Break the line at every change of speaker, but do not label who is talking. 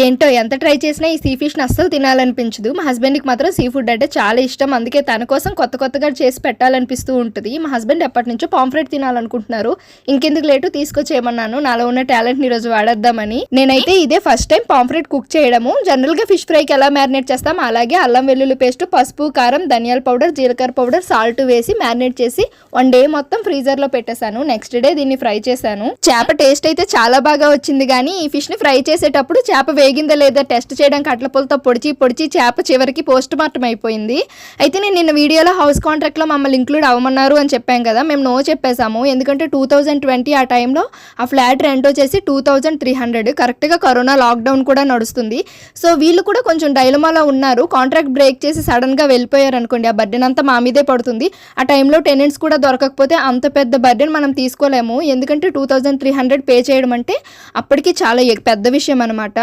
ఏంటో ఎంత ట్రై చేసినా ఈ సీ ఫిష్ని అస్సలు తినాలనిపించదు. మా హస్బెండ్కి మాత్రం సీ ఫుడ్ అంటే చాలా ఇష్టం. అందుకే తన కోసం కొత్త కొత్తగా చేసి పెట్టాలనిపిస్తూ ఉంటుంది. మా హస్బెండ్ ఎప్పటి నుంచో పాంఫ్రెట్ తినాలనుకుంటున్నారు. ఇంకెందుకు లేటు తీసుకొచ్చేయమన్నాను నాలో ఉన్న టాలెంట్ని ఈరోజు వాడేద్దామని. నేనైతే ఇదే ఫస్ట్ టైం పాంఫ్రెట్ కుక్ చేయడము. జనరల్గా ఫిష్ ఫ్రైకి ఎలా మ్యారినేట్ చేస్తాం అలాగే అల్లం వెల్లుల్లి పేస్ట్ పసుపు కారం ధనియాల పౌడర్ జీలకర్ర పౌడర్ సాల్ట్ వేసి మ్యారినేట్ చేసి వన్ డే మొత్తం ఫ్రీజర్లో పెట్టేశాను. నెక్స్ట్ డే దీన్ని ఫ్రై చేశాను. చేప టేస్ట్ అయితే చాలా బాగా వచ్చింది కానీ ఈ ఫిష్ని ఫ్రై చేసేటప్పుడు చేప వేగిందా లేదా టెస్ట్ చేయడానికి అట్లపులతో పొడిచి పొడిచి చేప చివరికి పోస్ట్ మార్టం అయిపోయింది. అయితే నేను నిన్న వీడియోలో హౌస్ కాంట్రాక్ట్లో మమ్మల్ని ఇంక్లూడ్ అవ్వమన్నారు అని చెప్పాం కదా మేము నో చెప్పేశాము. ఎందుకంటే టూ థౌజండ్ ట్వంటీ ఆ టైంలో ఆ ఫ్లాట్ రెంట్ వచ్చేసి టూ థౌజండ్ త్రీ హండ్రెడ్. కరెక్ట్గా కరోనా లాక్డౌన్ కూడా నడుస్తుంది. సో వీళ్ళు కూడా కొంచెం డైలమాలో ఉన్నారు. కాంట్రాక్ట్ బ్రేక్ చేసి సడన్గా వెళ్ళిపోయారు అనుకోండి ఆ బర్డెన్ అంతా మా మీదే పడుతుంది. ఆ టైంలో టెనెంట్స్ కూడా దొరకకపోతే అంత పెద్ద బర్డెన్ మనం తీసుకోలేము. ఎందుకంటే two thousand three hundred pay చేయడం అంటే అప్పటికి చాలా పెద్ద విషయం అనమాట